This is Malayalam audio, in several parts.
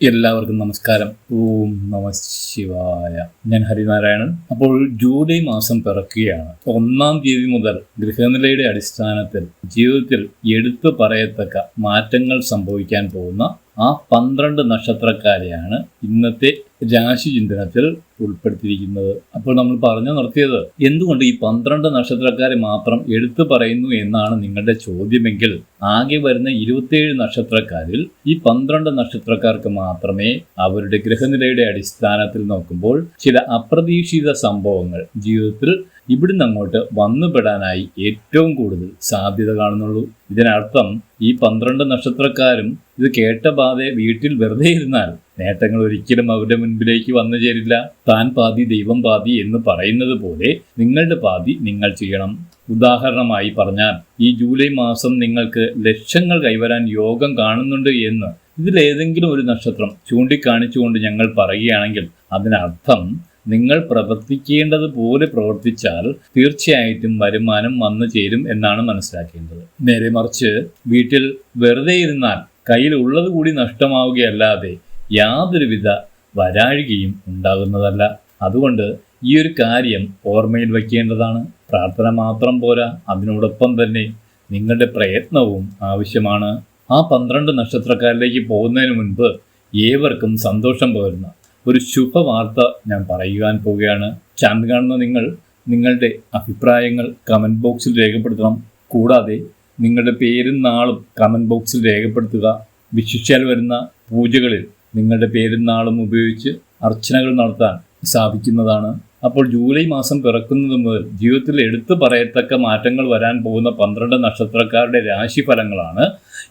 എല്ലാവർക്കും നമസ്കാരം. ഓം നമ ശിവായ. ഞാൻ ഹരിനാരായണൻ. അപ്പോൾ ജൂലൈ മാസം പിറക്കുകയാണ്. ഒന്നാം തീയതി മുതൽ ഗൃഹനിലയുടെ അടിസ്ഥാനത്തിൽ ജീവിതത്തിൽ എടുത്തു പറയത്തക്ക മാറ്റങ്ങൾ സംഭവിക്കാൻ പോകുന്ന ആ പന്ത്രണ്ട് നക്ഷത്രക്കാരെയാണ് ഇന്നത്തെ രാശി ചിന്തനത്തിൽ ഉൾപ്പെടുത്തിയിരിക്കുന്നത്. അപ്പോൾ നമ്മൾ പറഞ്ഞു നിർത്തിയത് എന്തുകൊണ്ട് ഈ പന്ത്രണ്ട് നക്ഷത്രക്കാരെ മാത്രം എടുത്തു പറയുന്നു എന്നാണ് നിങ്ങളുടെ ചോദ്യമെങ്കിൽ ആകെ വരുന്ന ഇരുപത്തിയേഴ് നക്ഷത്രക്കാരിൽ ഈ പന്ത്രണ്ട് നക്ഷത്രക്കാർക്ക് മാത്രമേ അവരുടെ ഗ്രഹനിലയുടെ അടിസ്ഥാനത്തിൽ നോക്കുമ്പോൾ ചില അപ്രതീക്ഷിത സംഭവങ്ങൾ ജീവിതത്തിൽ ഇവിടുന്ന് അങ്ങോട്ട് വന്നുപെടാനായി ഏറ്റവും കൂടുതൽ സാധ്യത കാണുന്നുള്ളൂ. ഇതിനർത്ഥം ഈ പന്ത്രണ്ട് നക്ഷത്രക്കാരും ഇത് കേട്ട ബാധെ വീട്ടിൽ വെറുതെ ഇരുന്നാൽ നേട്ടങ്ങൾ ഒരിക്കലും അവരുടെ മുൻപിലേക്ക് വന്നു ചേരില്ല. താൻ പാതി ദൈവം പാതി എന്ന് പറയുന്നത് പോലെ നിങ്ങളുടെ പാതി നിങ്ങൾ ചെയ്യണം. ഉദാഹരണമായി പറഞ്ഞാൽ ഈ ജൂലൈ മാസം നിങ്ങൾക്ക് ലക്ഷങ്ങൾ കൈവരാൻ യോഗം കാണുന്നുണ്ട് എന്ന് ഇതിലേതെങ്കിലും ഒരു നക്ഷത്രം ചൂണ്ടിക്കാണിച്ചുകൊണ്ട് ഞങ്ങൾ പറയുകയാണെങ്കിൽ അതിനർത്ഥം നിങ്ങൾ പ്രവർത്തിക്കേണ്ടത് പോലെ പ്രവർത്തിച്ചാൽ തീർച്ചയായിട്ടും വരുമാനം വന്നു ചേരും എന്നാണ് മനസ്സിലാക്കേണ്ടത്. നേരെ മറിച്ച് വീട്ടിൽ വെറുതെ ഇരുന്നാൽ കയ്യിൽ ഉള്ളത് കൂടി നഷ്ടമാവുകയല്ലാതെ യാതൊരുവിധ വരാഴികയും ഉണ്ടാകുന്നതല്ല. അതുകൊണ്ട് ഈ ഒരു കാര്യം ഓർമ്മയിൽ വയ്ക്കേണ്ടതാണ്. പ്രാർത്ഥന മാത്രം പോരാ അതിനോടൊപ്പം തന്നെ നിങ്ങളുടെ പ്രയത്നവും ആവശ്യമാണ്. ആ പന്ത്രണ്ട് നക്ഷത്രക്കാരിലേക്ക് പോകുന്നതിന് മുൻപ് ഏവർക്കും സന്തോഷം പകരുന്ന. ഒരു ശുഭവാർത്ത ഞാൻ പറയുവാൻ പോവുകയാണ്. ചാനൽ കാണുന്ന നിങ്ങൾ നിങ്ങളുടെ അഭിപ്രായങ്ങൾ കമന്റ് ബോക്സിൽ രേഖപ്പെടുത്തണം. കൂടാതെ നിങ്ങളുടെ പേരും നാളും കമന്റ് ബോക്സിൽ രേഖപ്പെടുത്തുക. വിശിഷ്യാൽ വരുന്ന പൂജകളിൽ നിങ്ങളുടെ പേരും നാളും ഉപയോഗിച്ച് അർച്ചനകൾ നടത്താൻ സാധിക്കുന്നതാണ്. അപ്പോൾ ജൂലൈ മാസം പിറക്കുന്നത് മുതൽ ജീവിതത്തിൽ എടുത്തു പറയത്തക്ക മാറ്റങ്ങൾ വരാൻ പോകുന്ന പന്ത്രണ്ട് നക്ഷത്രക്കാരുടെ രാശിഫലങ്ങളാണ്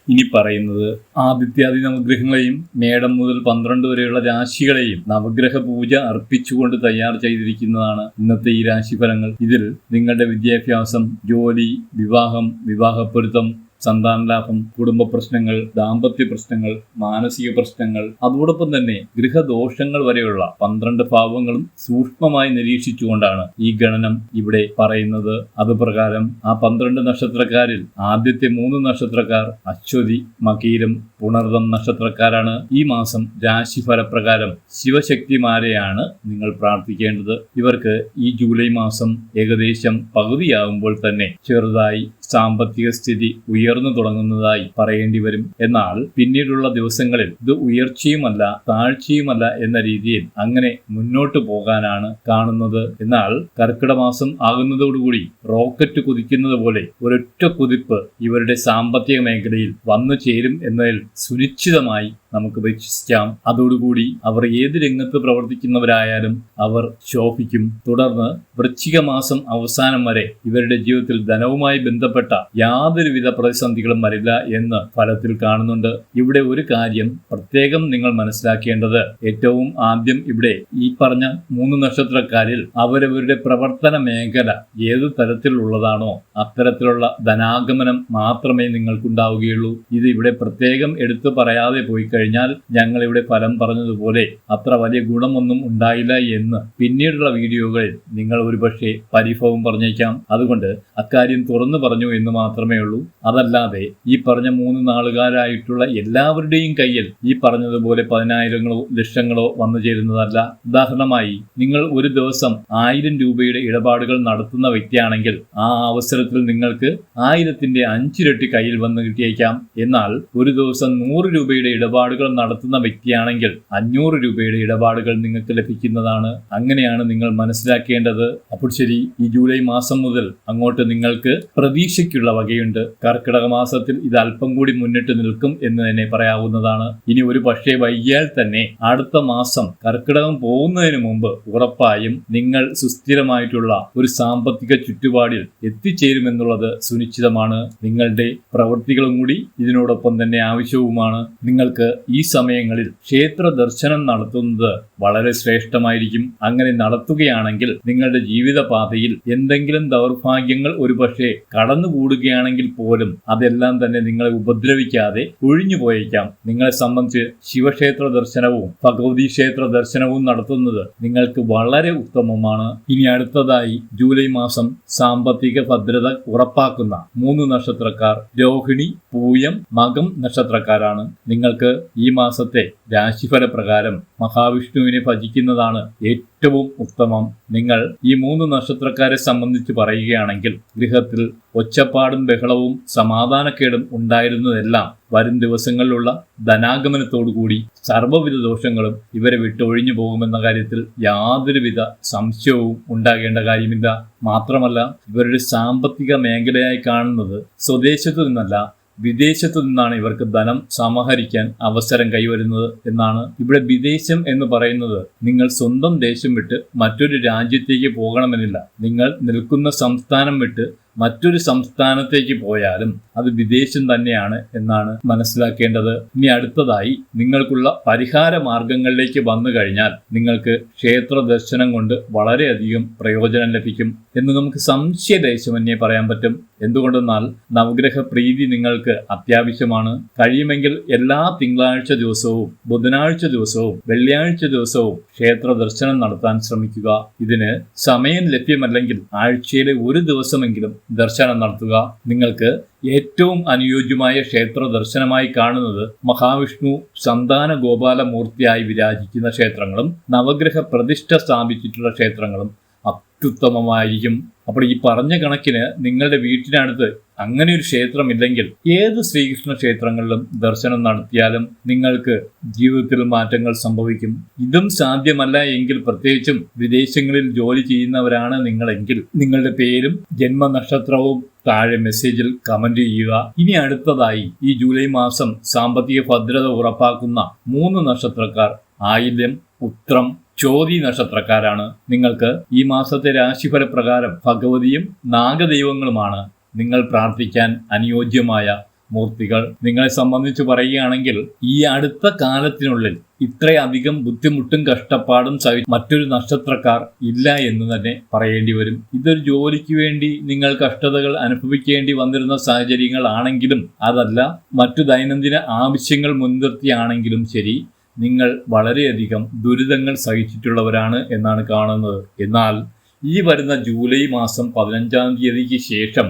ഇനി പറയുന്നത്. ആദിത്യാദി നവഗ്രഹങ്ങളെയും മേടം മുതൽ പന്ത്രണ്ട് വരെയുള്ള രാശികളെയും നവഗ്രഹ പൂജ അർപ്പിച്ചുകൊണ്ട് തയ്യാർ ചെയ്തിരിക്കുന്നതാണ് ഇന്നത്തെ ഈ രാശിഫലങ്ങൾ. ഇതിൽ നിങ്ങളുടെ വിദ്യാഭ്യാസം ജോലി വിവാഹം വിവാഹപ്പൊരുത്തം സന്താനലാഭം കുടുംബ പ്രശ്നങ്ങൾ ദാമ്പത്യ പ്രശ്നങ്ങൾ മാനസിക പ്രശ്നങ്ങൾ. അതോടൊപ്പം തന്നെ ഗൃഹദോഷങ്ങൾ വരെയുള്ള പന്ത്രണ്ട് ഭാവങ്ങളും സൂക്ഷ്മമായി നിരീക്ഷിച്ചുകൊണ്ടാണ് ഈ ഗണനം ഇവിടെ പറയുന്നത്. അതുപ്രകാരം ആ പന്ത്രണ്ട് നക്ഷത്രക്കാരിൽ ആദ്യത്തെ മൂന്ന് നക്ഷത്രക്കാർ അശ്വതി മകീരം പുണർദം നക്ഷത്രക്കാരാണ്. ഈ മാസം രാശിഫലപ്രകാരം ശിവശക്തിമാരെയാണ് നിങ്ങൾ പ്രാർത്ഥിക്കേണ്ടത്. ഇവർക്ക് ഈ ജൂലൈ മാസം ഏകദേശം പകുതിയാകുമ്പോൾ തന്നെ ചെറുതായി സാമ്പത്തിക സ്ഥിതി ഉയർന്നു തുടങ്ങുന്നതായി പറയേണ്ടി വരും. എന്നാൽ പിന്നീടുള്ള ദിവസങ്ങളിൽ ഇത് ഉയർച്ചയുമല്ല താഴ്ചയുമല്ല എന്ന രീതിയിൽ അങ്ങനെ മുന്നോട്ട് പോകാനാണ് കാണുന്നത്. എന്നാൽ കർക്കിടമാസം ആകുന്നതോടുകൂടി റോക്കറ്റ് കുതിക്കുന്നത് പോലെ ഒരൊറ്റ കുതിപ്പ് ഇവരുടെ സാമ്പത്തിക മേഖലയിൽ വന്നു ചേരും എന്നതിൽ സുനിശ്ചിതമായി നമുക്ക് പരീക്ഷിക്കാം അതോടുകൂടി അവർ ഏത് രംഗത്ത് പ്രവർത്തിക്കുന്നവരായാലും അവർ ശോഭിക്കും. തുടർന്ന് വൃശ്ചിക മാസം അവസാനം വരെ ഇവരുടെ ജീവിതത്തിൽ ധനവുമായി ബന്ധപ്പെട്ട യാതൊരുവിധ പ്രതിസന്ധികളും വരില്ല എന്ന് ഫലത്തിൽ കാണുന്നുണ്ട്. ഇവിടെ ഒരു കാര്യം പ്രത്യേകം നിങ്ങൾ മനസ്സിലാക്കേണ്ടത്. ഏറ്റവും ആദ്യം ഇവിടെ ഈ പറഞ്ഞ മൂന്ന് നക്ഷത്രക്കാരിൽ അവരവരുടെ പ്രവർത്തന മേഖല ഏത് തരത്തിലുള്ളതാണോ അത്തരത്തിലുള്ള ധനാഗമനം മാത്രമേ നിങ്ങൾക്കുണ്ടാവുകയുള്ളൂ. ഇത് ഇവിടെ പ്രത്യേകം എടുത്തു പറയാതെ പോയി കഴിഞ്ഞാൽ ഞങ്ങൾ ഇവിടെ ഫലം പറഞ്ഞതുപോലെ അത്ര വലിയ ഗുണമൊന്നും ഉണ്ടായില്ല എന്ന് പിന്നീടുള്ള വീഡിയോകളിൽ നിങ്ങൾ ഒരുപക്ഷെ പരിഭവം പറഞ്ഞേക്കാം. അതുകൊണ്ട് അക്കാര്യം തുറന്നു പറഞ്ഞു എന്ന് മാത്രമേ ഉള്ളൂ. അതല്ലാതെ ഈ പറഞ്ഞ മൂന്ന് നാളുകാരായിട്ടുള്ള എല്ലാവരുടെയും കയ്യിൽ ഈ പറഞ്ഞതുപോലെ പതിനായിരങ്ങളോ ലക്ഷങ്ങളോ വന്നു ചേരുന്നതല്ല. ഉദാഹരണമായി നിങ്ങൾ ഒരു ദിവസം ആയിരം രൂപയുടെ ഇടപാടുകൾ നടത്തുന്ന വ്യക്തിയാണെങ്കിൽ ആ അവസരത്തിൽ നിങ്ങൾക്ക് ആയിരത്തിന്റെ അഞ്ചിരട്ടി കയ്യിൽ വന്ന് കിട്ടിയേക്കാം. എന്നാൽ ഒരു ദിവസം നൂറ് രൂപയുടെ ഇടപാടുകൾ നടത്തുന്ന വ്യക്തിയാണെങ്കിൽ അഞ്ഞൂറ് രൂപയുടെ ഇടപാടുകൾ നിങ്ങൾക്ക് ലഭിക്കുന്നതാണ്. അങ്ങനെയാണ് നിങ്ങൾ മനസ്സിലാക്കേണ്ടത്. അപ്പോൾ ശരി ഈ ജൂലൈ മാസം മുതൽ അങ്ങോട്ട് നിങ്ങൾക്ക് പ്രതീക്ഷയ്ക്കുള്ള വകയുണ്ട്. കർക്കിടക മാസത്തിൽ ഇത് അല്പം കൂടി മുന്നിട്ട് നിൽക്കും എന്ന് തന്നെ പറയാവുന്നതാണ്. ഇനി ഒരു പക്ഷേ വൈകിയാൽ തന്നെ അടുത്ത മാസം കർക്കിടകം പോകുന്നതിന് മുമ്പ് ഉറപ്പായും നിങ്ങൾ സുസ്ഥിരമായിട്ടുള്ള ഒരു സാമ്പത്തിക ചുറ്റുപാടിൽ എത്തിച്ചേരുമെന്നുള്ളത് സുനിശ്ചിതമാണ്. നിങ്ങളുടെ പ്രവൃത്തികളും കൂടി ഇതിനോടൊപ്പം തന്നെ ആവശ്യവുമാണ്. നിങ്ങൾക്ക് ഈ സമയങ്ങളിൽ ക്ഷേത്ര ദർശനം നടത്തുന്നത് വളരെ ശ്രേഷ്ഠമായിരിക്കും. അങ്ങനെ നടത്തുകയാണെങ്കിൽ നിങ്ങളുടെ ജീവിതപാതയിൽ എന്തെങ്കിലും ദൗർഭാഗ്യങ്ങൾ ഒരുപക്ഷെ കടന്നുകൂടുകയാണെങ്കിൽ പോലും അതെല്ലാം തന്നെ നിങ്ങളെ ഉപദ്രവിക്കാതെ ഒഴിഞ്ഞു പോയേക്കാം. നിങ്ങളെ സംബന്ധിച്ച് ശിവക്ഷേത്ര ദർശനവും ഭഗവതി ക്ഷേത്ര ദർശനവും നടത്തുന്നത് നിങ്ങൾക്ക് വളരെ ഉത്തമമാണ്. ഇനി അടുത്തതായി ജൂലൈ മാസം സാമ്പത്തിക ഭദ്രത ഉറപ്പാക്കുന്ന മൂന്ന് നക്ഷത്രക്കാർ. രോഹിണി പൂയം മകം നക്ഷത്രക്കാരാണ്. നിങ്ങൾക്ക് ഈ മാസത്തെ രാശിഫല പ്രകാരം മഹാവിഷ്ണുവിനെ ഭജിക്കുന്നതാണ് ഏറ്റവും ഉത്തമം. നിങ്ങൾ ഈ മൂന്ന് നക്ഷത്രക്കാരെ സംബന്ധിച്ച് പറയുകയാണെങ്കിൽ ഗൃഹത്തിൽ ഒച്ചപ്പാടും ബഹളവും സമാധാനക്കേടും ഉണ്ടായിരുന്നതെല്ലാം വരും ദിവസങ്ങളിലുള്ള ധനാഗമനത്തോടുകൂടി സർവവിധ ദോഷങ്ങളും ഇവരെ വിട്ടൊഴിഞ്ഞു പോകുമെന്ന കാര്യത്തിൽ യാതൊരുവിധ സംശയവും ഉണ്ടാകേണ്ട കാര്യമില്ല. മാത്രമല്ല ഇവരുടെ സാമ്പത്തിക മേഖലയായി കാണുന്നത് സ്വദേശത്തു നിന്നല്ല വിദേശത്തു നിന്നാണ് ഇവർക്ക് ധനം സമാഹരിക്കാൻ അവസരം കൈവരുന്നത് എന്നാണ്. ഇവിടെ വിദേശം എന്ന് പറയുന്നത് നിങ്ങൾ സ്വന്തം ദേശം വിട്ട് മറ്റൊരു രാജ്യത്തേക്ക് പോകണമെന്നില്ല. നിങ്ങൾ നിൽക്കുന്ന സംസ്ഥാനം വിട്ട് മറ്റൊരു സംസ്ഥാനത്തേക്ക് പോയാലും അത് വിദേശം തന്നെയാണ് എന്നാണ് മനസ്സിലാക്കേണ്ടത്. ഇനി അടുത്തതായി നിങ്ങൾക്കുള്ള പരിഹാര മാർഗങ്ങളിലേക്ക് വന്നു കഴിഞ്ഞാൽ നിങ്ങൾക്ക് ക്ഷേത്ര ദർശനം കൊണ്ട് വളരെയധികം പ്രയോജനം ലഭിക്കും എന്ന് നമുക്ക് സംശയദേശമന്യേ പറയാൻ പറ്റും. എന്തുകൊണ്ടെന്നാൽ നവഗ്രഹ പ്രീതി നിങ്ങൾക്ക് അത്യാവശ്യമാണ്. കഴിയുമെങ്കിൽ എല്ലാ തിങ്കളാഴ്ച ദിവസവും ബുധനാഴ്ച ദിവസവും വെള്ളിയാഴ്ച ദിവസവും ക്ഷേത്ര ദർശനം നടത്താൻ ശ്രമിക്കുക. ഇതിന് സമയം ലഭ്യമല്ലെങ്കിൽ ആഴ്ചയിലെ ഒരു ദിവസമെങ്കിലും ദർശനം നടത്തുക. നിങ്ങൾക്ക് ഏറ്റവും അനുയോജ്യമായ ക്ഷേത്ര ദർശനമായി കാണുന്നത് മഹാവിഷ്ണു സന്താന ഗോപാല മൂർത്തിയായി വിരാജിക്കുന്ന ക്ഷേത്രങ്ങളും നവഗ്രഹ പ്രതിഷ്ഠ സ്ഥാപിച്ചിട്ടുള്ള ക്ഷേത്രങ്ങളും അത്യുത്തമമായിരിക്കും. അപ്പോൾ ഈ പറഞ്ഞ കണക്കിന് നിങ്ങളുടെ വീട്ടിനടുത്ത് അങ്ങനെ ഒരു ക്ഷേത്രമില്ലെങ്കിൽ ഏത് ശ്രീകൃഷ്ണ ക്ഷേത്രങ്ങളിലും ദർശനം നടത്തിയാലും നിങ്ങൾക്ക് ജീവിതത്തിൽ മാറ്റങ്ങൾ സംഭവിക്കും. ഇതും സാധ്യമല്ല എങ്കിൽ പ്രത്യേകിച്ചും വിദേശങ്ങളിൽ ജോലി ചെയ്യുന്നവരാണ് നിങ്ങളെങ്കിൽ നിങ്ങളുടെ പേരും ജന്മനക്ഷത്രവും താഴെ മെസ്സേജിൽ കമന്റ് ചെയ്യുക. ഇനി അടുത്തതായി ഈ ജൂലൈ മാസം സാമ്പത്തിക ഭദ്രത ഉറപ്പാക്കുന്ന മൂന്ന് നക്ഷത്രക്കാർ. ആയില്യം ഉത്രം ചോതി നക്ഷത്രക്കാരാണ്. നിങ്ങൾക്ക് ഈ മാസത്തെ രാശിഫല പ്രകാരം ഭഗവതിയും നാഗദൈവങ്ങളുമാണ് നിങ്ങൾ പ്രാർത്ഥിക്കാൻ അനുയോജ്യമായ മൂർത്തികൾ. നിങ്ങളെ സംബന്ധിച്ച് പറയുകയാണെങ്കിൽ ഈ അടുത്ത കാലത്തിനുള്ളിൽ ഇത്രയധികം ബുദ്ധിമുട്ടും കഷ്ടപ്പാടും സവി മറ്റൊരു നക്ഷത്രക്കാർ ഇല്ല എന്ന് തന്നെ പറയേണ്ടി വരും. ഇതൊരു ജോലിക്ക് വേണ്ടി നിങ്ങൾ കഷ്ടതകൾ അനുഭവിക്കേണ്ടി വന്നിരുന്ന സാഹചര്യങ്ങളാണെങ്കിലും അതല്ല മറ്റു ദൈനംദിന ആവശ്യങ്ങൾ മുൻനിർത്തിയാണെങ്കിലും ശരി നിങ്ങൾ വളരെയധികം ദുരിതങ്ങൾ സഹിച്ചിട്ടുള്ളവരാണ് എന്നാണ് കാണുന്നത്. എന്നാൽ ഈ വരുന്ന ജൂലൈ മാസം പതിനഞ്ചാം തീയതിക്ക് ശേഷം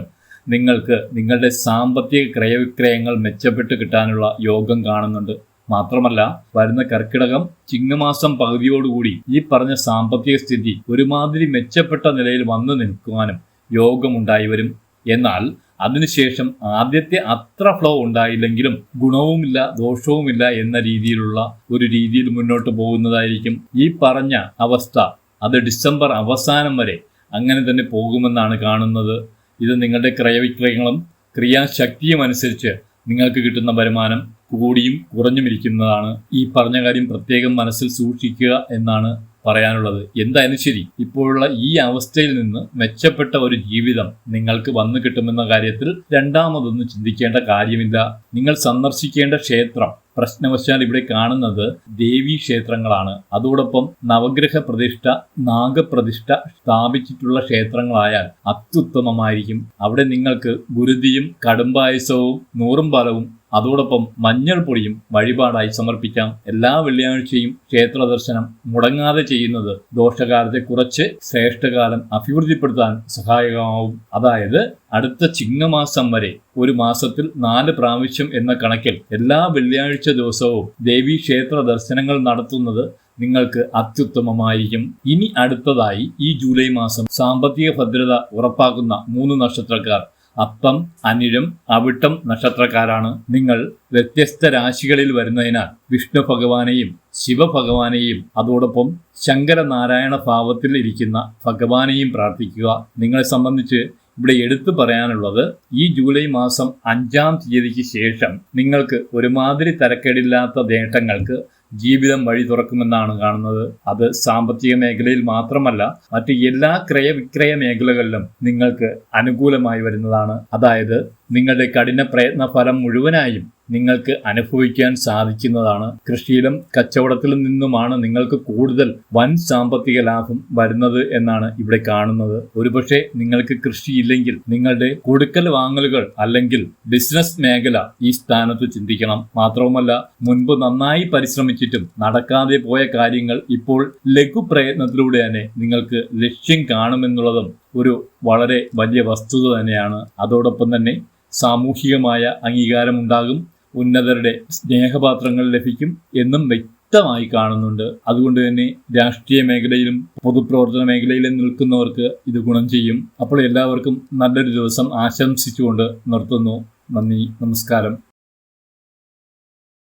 നിങ്ങൾക്ക് നിങ്ങളുടെ സാമ്പത്തിക ക്രയവിക്രയങ്ങൾ മെച്ചപ്പെട്ട് കിട്ടാനുള്ള യോഗം കാണുന്നുണ്ട്. മാത്രമല്ല വരുന്ന കർക്കിടകം ചിങ്ങമാസം പകുതിയോടുകൂടി ഈ പറഞ്ഞ സാമ്പത്തിക സ്ഥിതി ഒരുമാതിരി മെച്ചപ്പെട്ട നിലയിൽ വന്നു നിൽക്കുവാനും യോഗമുണ്ടായി വരും. എന്നാൽ അതിനുശേഷം ആദ്യത്തെ അത്ര ഫ്ലോ ഉണ്ടായില്ലെങ്കിലും ഗുണവുമില്ല ദോഷവുമില്ല എന്ന രീതിയിലുള്ള ഒരു രീതിയിൽ മുന്നോട്ട് പോകുന്നതായിരിക്കും ഈ പറഞ്ഞ അവസ്ഥ. അത് ഡിസംബർ അവസാനം വരെ അങ്ങനെ തന്നെ പോകുമെന്നാണ് കാണുന്നത്. ഇത് നിങ്ങളുടെ ക്രയവിക്രയങ്ങളും ക്രിയാശക്തിയും അനുസരിച്ച് നിങ്ങൾക്ക് കിട്ടുന്ന വരുമാനം കൂടിയും കുറഞ്ഞുമിരിക്കുന്നതാണ്. ഈ പറഞ്ഞ കാര്യം പ്രത്യേകം മനസ്സിൽ സൂക്ഷിക്കുക എന്നാണ് പറയാനുള്ളത്. എന്തായാലും ശരി ഇപ്പോഴുള്ള ഈ അവസ്ഥയിൽ നിന്ന് മെച്ചപ്പെട്ട ഒരു ജീവിതം നിങ്ങൾക്ക് വന്നു കിട്ടുമെന്ന കാര്യത്തിൽ രണ്ടാമതൊന്നും ചിന്തിക്കേണ്ട കാര്യമില്ല. നിങ്ങൾ സന്ദർശിക്കേണ്ട ക്ഷേത്രം പ്രശ്നവശാൽ ഇവിടെ കാണുന്നത് ദേവീ ക്ഷേത്രങ്ങളാണ്. അതോടൊപ്പം നവഗ്രഹ പ്രതിഷ്ഠ നാഗപ്രതിഷ്ഠ സ്ഥാപിച്ചിട്ടുള്ള ക്ഷേത്രങ്ങളായാൽ അത്യുത്തമമായിരിക്കും. അവിടെ നിങ്ങൾക്ക് ഗുരുതിയും കടുംപായസവും നൂറും ഫലവും അതോടൊപ്പം മഞ്ഞൾ പൊടിയും വഴിപാടായി സമർപ്പിക്കാം. എല്ലാ വെള്ളിയാഴ്ചയും ക്ഷേത്ര ദർശനം മുടങ്ങാതെ ചെയ്യുന്നത് ദോഷകാലത്തെ കുറച്ച് ശ്രേഷ്ഠകാലം അഭിവൃദ്ധിപ്പെടുത്താൻ സഹായകമാവും. അതായത് അടുത്ത ചിങ്ങമാസം വരെ ഒരു മാസത്തിൽ നാല് പ്രാവശ്യം എന്ന കണക്കിൽ എല്ലാ വെള്ളിയാഴ്ച ദിവസവും ദേവീ ക്ഷേത്ര ദർശനങ്ങൾ നടത്തുന്നത് നിങ്ങൾക്ക് അത്യുത്തമമായിരിക്കും. ഇനി അടുത്തതായി ഈ ജൂലൈ മാസം സാമ്പത്തിക ഭദ്രത ഉറപ്പാക്കുന്ന മൂന്ന് നക്ഷത്രക്കാർ അത്തം അനിഴം അവിട്ടം നക്ഷത്രക്കാരാണ് നിങ്ങൾ വ്യത്യസ്ത രാശികളിൽ വരുന്നതിനാൽ വിഷ്ണു ഭഗവാനെയും ശിവഭഗവാനെയും അതോടൊപ്പം ശങ്കരനാരായണ ഭാവത്തിൽ ഇരിക്കുന്ന ഭഗവാനെയും പ്രാർത്ഥിക്കുക. നിങ്ങളെ സംബന്ധിച്ച് ഇവിടെ എടുത്തു പറയാനുള്ളത് ഈ ജൂലൈ മാസം അഞ്ചാം തീയതിക്ക് ശേഷം നിങ്ങൾക്ക് ഒരുമാതിരി തരക്കേടില്ലാത്ത നേട്ടങ്ങൾക്ക് ജീവിതം വഴി തുറക്കുമെന്നാണ് കാണുന്നത്. അത് സാമ്പത്തിക മേഖലയിൽ മാത്രമല്ല മറ്റ് എല്ലാ ക്രയവിക്രയ മേഖലകളിലും നിങ്ങൾക്ക് അനുകൂലമായി വരുന്നതാണ്. അതായത് നിങ്ങളുടെ കഠിന പ്രയത്ന ഫലം മുഴുവനായും നിങ്ങൾക്ക് അനുഭവിക്കാൻ സാധിക്കുന്നതാണ്. കൃഷിയിലും കച്ചവടത്തിലും നിന്നുമാണ് നിങ്ങൾക്ക് കൂടുതൽ വൻ സാമ്പത്തിക ലാഭം വരുന്നത് എന്നാണ് ഇവിടെ കാണുന്നത്. ഒരുപക്ഷെ നിങ്ങൾക്ക് കൃഷിയില്ലെങ്കിൽ നിങ്ങളുടെ കൊടുക്കൽ വാങ്ങലുകൾ അല്ലെങ്കിൽ ബിസിനസ് മേഖല ഈ സ്ഥാനത്ത് ചിന്തിക്കണം. മാത്രവുമല്ല മുൻപ് നന്നായി പരിശ്രമിച്ചിട്ടും നടക്കാതെ പോയ കാര്യങ്ങൾ ഇപ്പോൾ ലഘു പ്രയത്നത്തിലൂടെ തന്നെ നിങ്ങൾക്ക് ലക്ഷ്യം കാണുമെന്നുള്ളതും ഒരു വളരെ വലിയ വസ്തുത തന്നെയാണ്. അതോടൊപ്പം തന്നെ സാമൂഹികമായ അംഗീകാരമുണ്ടാകും. ഉന്നതരുടെ സ്നേഹപാത്രങ്ങൾ ലഭിക്കും എന്നും വ്യക്തമായി കാണുന്നുണ്ട്. അതുകൊണ്ട് തന്നെ രാഷ്ട്രീയ മേഖലയിലും പൊതുപ്രവർത്തന മേഖലയിലും നിൽക്കുന്നവർക്ക് ഇത് ഗുണം ചെയ്യും. അപ്പോൾ എല്ലാവർക്കും നല്ലൊരു ദിവസം ആശംസിച്ചുകൊണ്ട് നിർത്തുന്നു. നന്ദി നമസ്കാരം.